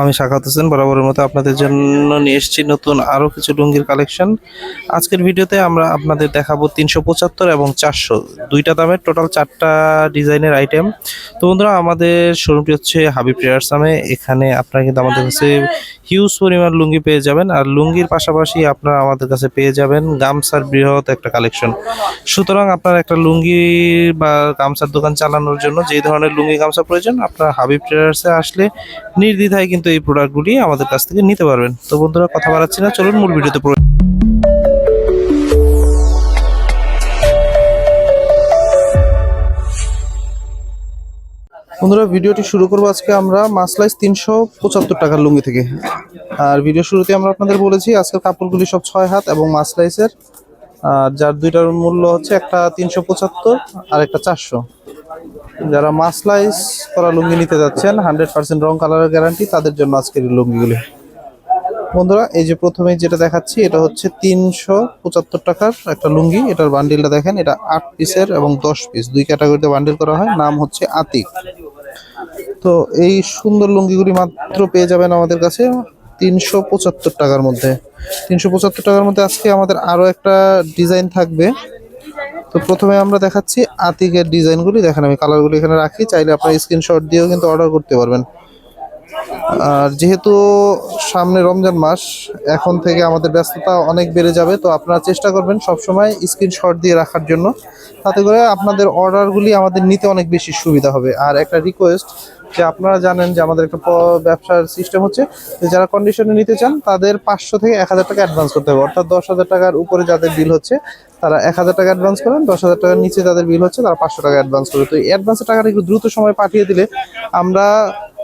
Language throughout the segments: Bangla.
আমি শাখাত হোসেন, বরাবরের মতো আপনাদের জন্য নিয়ে এসেছি নতুন আরও কিছু লুঙ্গির কালেকশন। আজকের ভিডিওতে আমরা আপনাদের দেখাবো তিনশো পঁচাত্তর এবং চারশো, দুইটা দামের টোটাল চারটা ডিজাইনের আইটেম। তো বন্ধুরা, আমাদের শোরুমটি হচ্ছে হাবিব ট্রেডার্স নামে। এখানে আপনারা কিন্তু আমাদের কাছে হিউজ পরিমাণ লুঙ্গি পেয়ে যাবেন। আর লুঙ্গির পাশাপাশি আপনারা আমাদের কাছে পেয়ে যাবেন গামছার বৃহৎ একটা কালেকশন। সুতরাং আপনার একটা লুঙ্গি বা গামছার দোকান চালানোর জন্য যে ধরনের লুঙ্গি গামছা প্রয়োজন, আপনার হাবিব ট্রেডার্সে আসলে নির্দ্বিধায় কিন্তু এই প্রোডাক্টগুলি আমাদের কাছ থেকে নিতে পারবেন। তো বন্ধুরা, কথা বাড়াচ্ছি না, চলুন মূল ভিডিওতে বন্ধুরা, ভিডিওটি শুরু করব আজকে আমরা মাসলাইস তিনশো পঁচাত্তর টাকার লুঙ্গি থেকে। আর ভিডিও শুরুতে আমরা আপনাদের বলেছি, আজকের কাপড়গুলি সব ছয় হাত এবং মাসলাইসের আর যার দুইটার মূল্য হচ্ছে একটা তিনশো পঁচাত্তর আর একটা চারশো। যারা মাসলাইস করা লুঙ্গি নিতে যাচ্ছেন হান্ড্রেড পার্সেন্ট রং কালারের গ্যারান্টি তাদের জন্য আজকের লুঙ্গিগুলি। বন্ধুরা, এই যে প্রথমে যেটা দেখাচ্ছি, এটা হচ্ছে তিনশো পঁচাত্তর টাকার একটা লুঙ্গি। এটার বান্ডিলটা দেখেন, এটা আট পিসের এবং দশ পিস দুই ক্যাটাগরিতে বান্ডিল করা হয়, নাম হচ্ছে আতিক। তো এই সুন্দর লুঙ্গিগুলি মাত্র পেয়ে যাবেন আমাদের কাছে তিনশো পঁচাত্তর টাকার মধ্যে। তিনশো পঁচাত্তর টাকার মধ্যে আজকে আমাদের আরও একটা ডিজাইন থাকবে। তো প্রথমে আমরা দেখাচ্ছি আতিকের ডিজাইনগুলি। দেখেন আমি কালারগুলি এখানে রাখি। চাইলে আপনার স্ক্রিনশট দিয়েও কিন্তু অর্ডার করতে পারবেন। আর যেহেতু সামনে রমজান মাস, এখন থেকে আমাদের ব্যস্ততা অনেক বেড়ে যাবে, তো আপনারা চেষ্টা করবেন সবসময় স্ক্রিনশট দিয়ে রাখার জন্য। তাতে করে আপনাদের অর্ডারগুলি আমাদের নিতে অনেক বেশি সুবিধা হবে। আর একটা রিকোয়েস্ট যে আপনারা জানেন যে আমাদের একটা ব্যবসার সিস্টেম হচ্ছে, যে যারা কন্ডিশনে নিতে চান, তাদের পাঁচশো থেকে এক হাজার টাকা অ্যাডভান্স করতে হবে। অর্থাৎ দশ হাজার টাকার উপরে যাদের বিল হচ্ছে, তারা এক হাজার টাকা অ্যাডভান্স করেন, দশ হাজার টাকার নিচে যাদের বিল হচ্ছে, তারা পাঁচশো টাকা অ্যাডভান্স করে। তো এই অ্যাডভান্সের টাকাটা একটু দ্রুত সময় পাঠিয়ে দিলে আমরা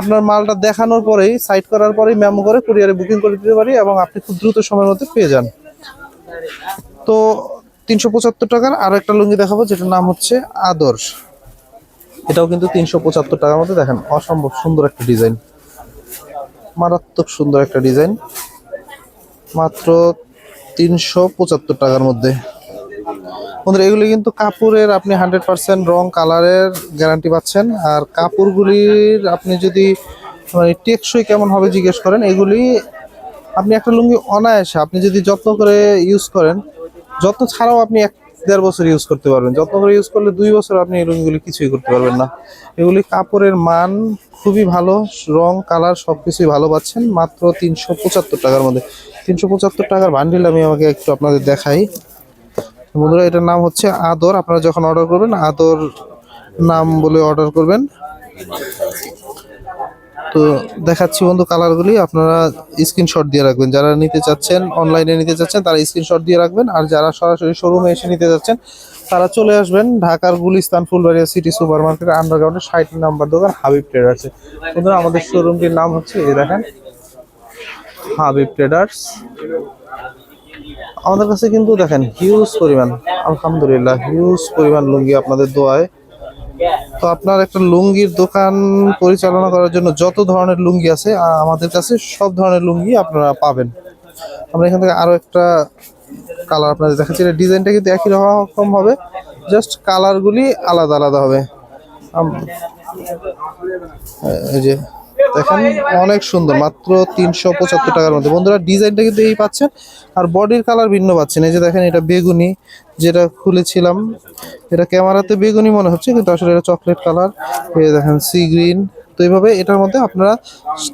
আপনার মালটা দেখানোর পরেই সাইট করার পরেই মেমো করে কুরিয়ারে বুকিং করে দিতে পারি এবং আপনি খুব দ্রুত সময়ের মধ্যে পেয়ে যান। তো তিনশো পঁচাত্তর টাকার আরও একটা লুঙ্গি দেখাবো, যেটার নাম হচ্ছে আদর্শ। এটাও কিন্তু তিনশো পঁচাত্তর টাকার মধ্যে, দেখেন, অসম্ভব সুন্দর একটা ডিজাইন। মারাত্মক সুন্দর একটা ডিজাইন। মাত্র তিনশো পঁচাত্তর টাকার মধ্যে। বন্ধুরা, এগুলি কিন্তু কাপড়ের আপনি হান্ড্রেড পার্সেন্ট রং কালারের গ্যারান্টি পাচ্ছেন। আর কাপড়গুলির আপনি যদি মানে টেকসই কেমন হবে জিজ্ঞেস করেন, এগুলি আপনি একটা লুঙ্গি অনায়াসে আপনি যদি যত্ন করে ইউজ করেন, যত্ন ছাড়াও আপনি এক দেড় বছর ইউজ করতে পারবেন। যত্ন করে ইউজ করলে দুই বছর আপনি এই লুঙ্গিগুলি কিছুই করতে পারবেন না। এগুলি কাপড়ের মান খুবই ভালো, রং, কালার সব কিছুই ভালো পাচ্ছেন, মাত্র তিনশো পঁচাত্তর টাকার মধ্যে। তিনশো পঁচাত্তর টাকার বান্ডিল আমি আমাকে একটু আপনাদের দেখাই। বন্ধুরা, এটার নাম হচ্ছে আদর। আপনারা যখন অর্ডার করবেন, আদর নাম বলে অর্ডার করবেন। তো দেখাচ্ছি বন্ধু কালারগুলি আপনারা স্ক্রিনশট দিয়ে রাখবেন। যারা নিতে চাচ্ছেন অনলাইনে নিতে চাচ্ছেন, তারা স্ক্রিনশট দিয়ে রাখবেন। আর যারা সরাসরি শোরুমে এসে নিতে যাচ্ছেন তারা চলে আসবেন ঢাকার গুলিস্তান, ফুলবাড়িয়া সিটি সুপার মার্কেটের আন্ডারগ্রাউন্ডে ষাট নাম্বার দোকান, হাবিব ট্রেডার্সে বন্ধুরা, আমাদের শোরুমটির নাম হচ্ছে, এই দেখেন, হাবিব ট্রেডার্স আমাদের কাছে কিন্তু দেখেন হিউজ পরিমাণ, আলহামদুলিল্লাহ হিউজ পরিমাণ লুঙ্গি আপনাদের দোয়ায়। তো আপনার একটা লুঙ্গির দোকান পরিচালনা করার জন্য যত ধরনের লুঙ্গি আছে আমাদের কাছে সব ধরনের লুঙ্গি আপনারা পাবেন। আমরা এখান থেকে আরও একটা কালার আপনাদের দেখাচ্ছি। এটা ডিজাইনটা কিন্তু একই রকম হবে জাস্ট কালারগুলি আলাদা আলাদা হবে। এই যে দেখেন অনেক সুন্দর মাত্র তিনশো পঁচাত্তর টাকার মধ্যে। বন্ধুরা ডিজাইনটা কিন্তু এই পাচ্ছেন আর বডির কালার ভিন্ন পাচ্ছেন। এই যে দেখেন এটা বেগুনি যেটা খুলেছিলাম। এটা ক্যামেরাতে বেগুনি মনে হচ্ছে কিন্তু আসলে এটা চকলেট কালার। এই দেখেন সি গ্রিন। তো এইভাবে এটার মধ্যে আপনারা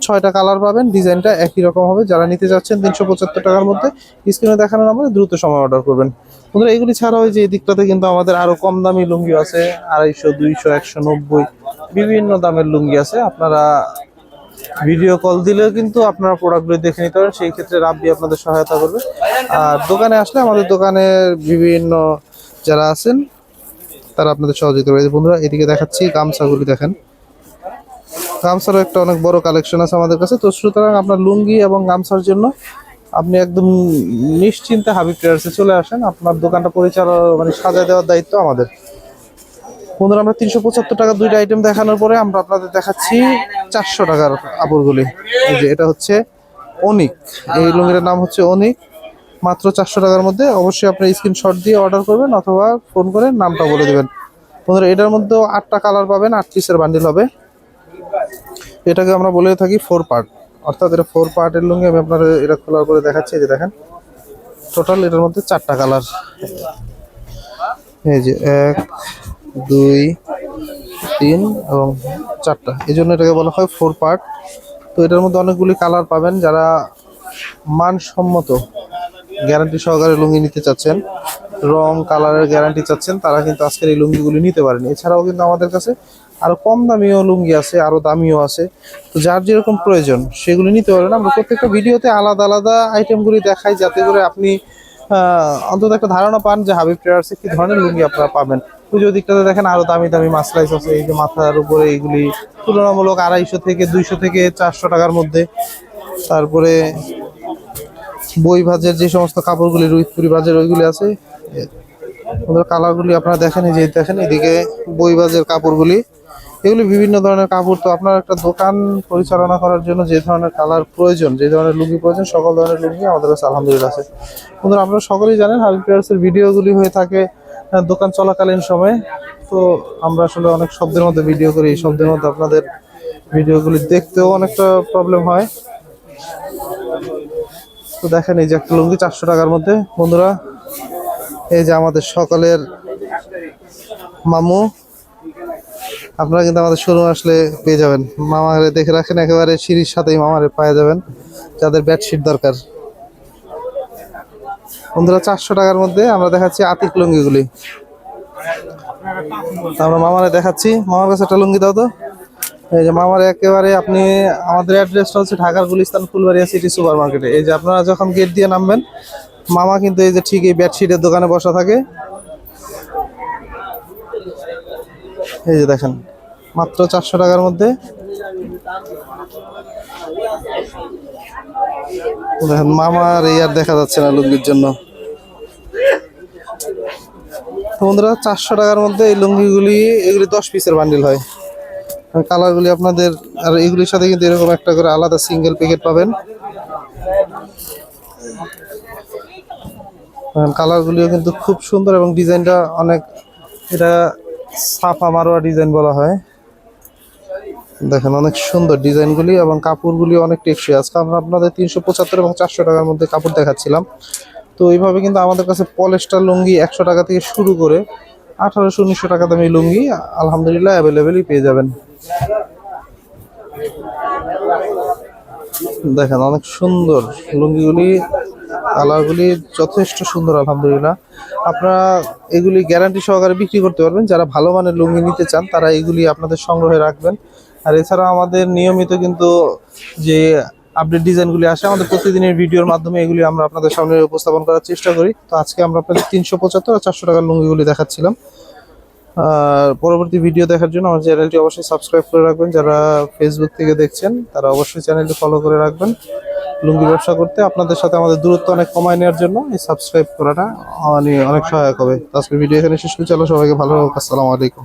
ছয়টা কালার পাবেন। ডিজাইনটা একই রকম হবে। যারা নিতে যাচ্ছেন তিনশো পঁচাত্তর টাকার মধ্যে স্ক্রিনে দেখানোর আমাদের দ্রুত সময় অর্ডার করবেন। বন্ধুরা এগুলি ছাড়াও এই যে এই দিকটাতে কিন্তু আমাদের আরও কম দামি লুঙ্গি আছে। আড়াইশো দুইশো একশো নব্বই বিভিন্ন দামের লুঙ্গি আছে। আপনারা ভিডিও কল দিলেও কিন্তু আপনারা প্রোডাক্টগুলো দেখে নিতে পারেন। সেই ক্ষেত্রে রাব্বি আপনাদের সহায়তা করবে। আর দোকানে আসলে আমাদের দোকানের বিভিন্ন যারা আছেন, তারা আপনাদের সহযোগিতা করবে। বন্ধুরা, এদিকে দেখাচ্ছি গামছাগুলি দেখেন। গামছারও একটা অনেক বড় কালেকশন আছে আমাদের কাছে। তো সুতরাং আপনার লুঙ্গি এবং গামছার জন্য আপনি একদম নিশ্চিন্তে হাবিব ট্রেডার্সে চলে আসেন। আপনার দোকানটা পরিচালনা মানে সাজায় দেওয়ার দায়িত্ব আমাদের। বন্ধুরা, আমরা তিনশো পঁচাত্তর টাকার দুইটা আইটেম দেখানোর পরে আমরা আপনাদের দেখাচ্ছি চারশো টাকার কাপড়গুলি এই যে এটা হচ্ছে অনিক। এই লুঙ্গিটার নাম হচ্ছে অনিক। মাত্র চারশো টাকার মধ্যে অবশ্যই আপনি স্ক্রিনশট দিয়ে অর্ডার করবেন অথবা ফোন করে নামটা বলে দেবেন। বন্ধুরা, এটার মধ্যেও আটটা কালার পাবেন, আট পিসের বান্ডিল হবে। এটাকে আমরা বলে থাকি ফোর পার্ট অর্থাৎ এটা ফোর পার্টের লুঙ্গি আমি আপনার এটা খোলার পরে দেখাচ্ছি যে দেখেন। টোটাল এটার মধ্যে চারটা কালার এই যে এক দুই, তিন এবং চারটা। এই জন্য এটাকে বলা হয় ফোর পার্ট তো এটার মধ্যে অনেকগুলি কালার পাবেন যারা মানসম্মত গ্যারান্টি সহকারে লুঙ্গি নিতে চাচ্ছেন, রং কালারের গ্যারান্টি চাচ্ছেন, তারা কিন্তু আজকের এই লুঙ্গিগুলি নিতে পারেন। এছাড়াও কিন্তু আমাদের কাছে আরও কম দামিও লুঙ্গি আছে আরও দামিও আছে। তো যার যেরকম প্রয়োজন, সেগুলি নিতে পারেন। আমরা প্রত্যেকটা ভিডিওতে আলাদা আলাদা আইটেমগুলি দেখাই, যাতে করে আপনি অন্তত একটা ধারণা পান যে হাবিব ট্রেডার্সে কী ধরনের লুঙ্গি আপনারা পাবেন। পুজোর দিকটাতে দেখেন আরও দামি দামি মাসলাইস আছে। এই যে মাথার উপরে এইগুলি তুলনামূলক আড়াইশো থেকে দুইশো থেকে চারশো টাকার মধ্যে। তারপরে বই ভাজের যে সমস্ত কাপড়গুলি রুইতপুরি ভাজের ওইগুলি আছে। কালারগুলি আপনারা দেখেন, এই যে দেখেন, এদিকে বই ভাজের কাপড়গুলি। এগুলি বিভিন্ন ধরনের কাপড়, তো আপনার একটা দোকান পরিচালনা করার জন্য যে ধরনের কালার প্রয়োজন, যে ধরনের লুঙ্গি প্রয়োজন, সকল ধরনের লুঙ্গি আমাদের কাছে আলহামদুলিল্লাহ আছে। বন্ধুরা, আপনারা সকলেই জানেন হাবিব ভিডিওগুলি হয়ে থাকে। দোকান চলাকালীন সময়ে তো আমরা আসলে অনেক শব্দের মধ্যে ভিডিও করি শব্দের মধ্যে আপনাদের ভিডিওগুলি দেখতেও অনেকটা প্রবলেম হয়। তো দেখেন এই যে একটা লুঙ্গি চারশো টাকার মধ্যে। বন্ধুরা, এই যে আমাদের সকালের মামু, আপনারা কিন্তু আমাদের শোরুম আসলে পেয়ে যাবেন। মামারে দেখে রাখেন, একেবারে সিঁড়ির সাথেই মামারে পাওয়া যাবেন, যাদের বেডশিট দরকার। বন্ধুরা, চারশো টাকার মধ্যে আমরা দেখাচ্ছি আতিক লুঙ্গিগুলি। আমরা মামারে দেখাচ্ছি। মামার কাছে একটা লুঙ্গি দাও তো। এই যে মামার একেবারে আপনি, আমাদের অ্যাড্রেসটা হচ্ছে ঢাকার গুলিস্তান ফুলবাড়িয়া সিটি সুপার মার্কেটে এই যে আপনারা যখন গেট দিয়ে নামবেন, মামা কিন্তু এই যে ঠিক এই বেডশিটের দোকানে বসা থাকে। এই যে দেখেন, মাত্র চারশো টাকার মধ্যে। মামার এই আর দেখা যাচ্ছে না লুঙ্গির জন্য। বন্ধুরা, চারশো টাকার মধ্যে এই লুঙ্গিগুলি, এগুলি দশ পিসের বান্ডিল হয়। কালারগুলি আপনাদের, আর এগুলির সাথে কিন্তু এরকম একটা করে আলাদা সিঙ্গেল প্যাকেট পাবেন। কালারগুলিও কিন্তু খুব সুন্দর এবং ডিজাইনটা অনেক, এটা সাফা মারোয়া ডিজাইন বলা হয়। দেখেন অনেক সুন্দর ডিজাইনগুলি এবং কাপড়গুলি অনেক টেকসই। আজকে আমরা আপনাদের তিনশো পঁচাত্তর এবং চারশো টাকার মধ্যে কাপড় দেখাচ্ছিলাম। তো এইভাবে কিন্তু আমাদের কাছে পলেস্টার লুঙ্গি একশো টাকা থেকে শুরু করে আঠারোশো, উনিশশো টাকা দামি লুঙ্গি আলহামদুলিল্লাহ অ্যাভেলেবেলই পেয়ে যাবেন। দেখেন অনেক সুন্দর লুঙ্গিগুলি, কালারগুলি যথেষ্ট সুন্দর আলহামদুলিল্লাহ। আপনারা এগুলি গ্যারান্টি সহকারে বিক্রি করতে পারবেন। যারা ভালো মানের লুঙ্গি নিতে চান, তারা এগুলি আপনাদের সংগ্রহে রাখবেন। আর এছাড়া আমাদের নিয়মিত কিন্তু যে আপডেট ডিজাইনগুলি আসে, আমাদের প্রতিদিনের ভিডিওর মাধ্যমে এগুলি আমরা আপনাদের সামনে উপস্থাপন করার চেষ্টা করি। তো আজকে আমরা আপনাদের তিনশো পঁচাত্তর আর চারশো টাকার লুঙ্গিগুলি দেখাচ্ছিলাম। আর পরবর্তী ভিডিও দেখার জন্য আমার চ্যানেলটি অবশ্যই সাবস্ক্রাইব করে রাখবেন। যারা ফেসবুক থেকে দেখছেন, তারা অবশ্যই চ্যানেলটি ফলো করে রাখবেন। লুঙ্গি ব্যবসা করতে আপনাদের সাথে আমাদের দূরত্ব অনেক কমায় নেওয়ার জন্য এই সাবস্ক্রাইব করাটা অনেক সহায়ক হবে। আজকের ভিডিও এখানে শেষ করছি। চলো সবাইকে ভালো আসসালামু আলাইকুম।